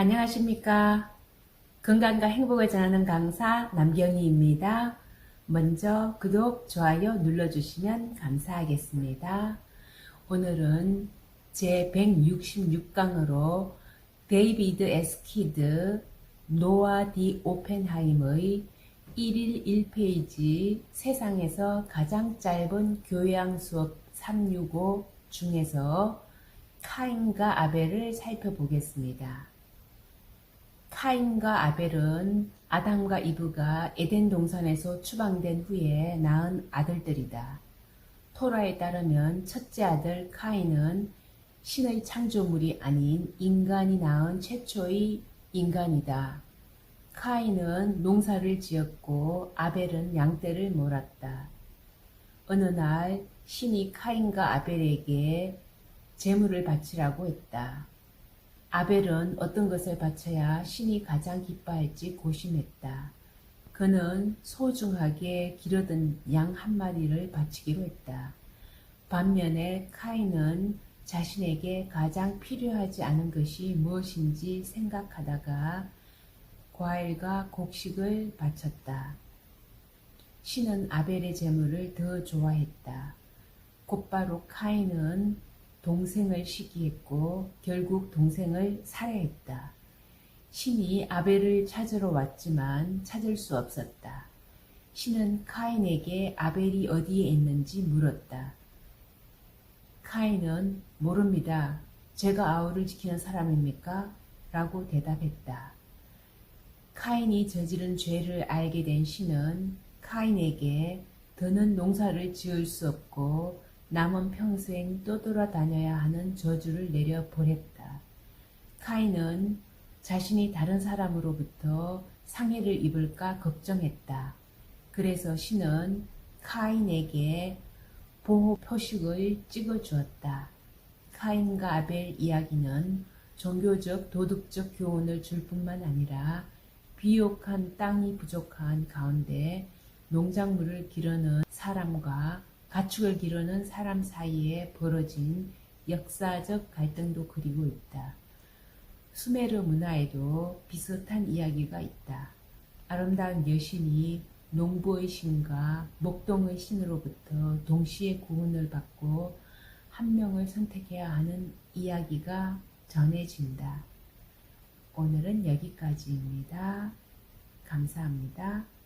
안녕하십니까. 건강과 행복을 전하는 강사 남경희입니다. 먼저 구독, 좋아요 눌러주시면 감사하겠습니다. 오늘은 제 166강으로 데이비드 에스키드, 노아 디 오펜하임의 1일 1페이지 세상에서 가장 짧은 교양 수업 365 중에서 카인과 아벨을 살펴보겠습니다. 카인과 아벨은 아담과 이브가 에덴 동산에서 추방된 후에 낳은 아들들이다. 토라에 따르면 첫째 아들 카인은 신의 창조물이 아닌 인간이 낳은 최초의 인간이다. 카인은 농사를 지었고 아벨은 양떼를 몰았다. 어느 날 신이 카인과 아벨에게 재물을 바치라고 했다. 아벨은 어떤 것을 바쳐야 신이 가장 기뻐할지 고심했다. 그는 소중하게 기르던 양한 마리를 바치기로 했다. 반면에 카인은 자신에게 가장 필요하지 않은 것이 무엇인지 생각하다가 과일과 곡식을 바쳤다. 신은 아벨의 재물을 더 좋아했다. 곧바로 카인은 동생을 시기했고 결국 동생을 살해했다. 신이 아벨을 찾으러 왔지만 찾을 수 없었다. 신은 카인에게 아벨이 어디에 있는지 물었다. 카인은 모릅니다. 제가 아우를 지키는 사람입니까? 라고 대답했다. 카인이 저지른 죄를 알게 된 신은 카인에게 더는 농사를 지을 수 없고 남은 평생 떠돌아다녀야 하는 저주를 내려 보냈다. 카인은 자신이 다른 사람으로부터 상해를 입을까 걱정했다. 그래서 신은 카인에게 보호 표식을 찍어 주었다. 카인과 아벨 이야기는 종교적, 도덕적 교훈을 줄 뿐만 아니라 비옥한 땅이 부족한 가운데 농작물을 기르는 사람과 가축을 기르는 사람 사이에 벌어진 역사적 갈등도 그리고 있다. 수메르 문화에도 비슷한 이야기가 있다. 아름다운 여신이 농부의 신과 목동의 신으로부터 동시에 구원을 받고 한 명을 선택해야 하는 이야기가 전해진다. 오늘은 여기까지입니다. 감사합니다.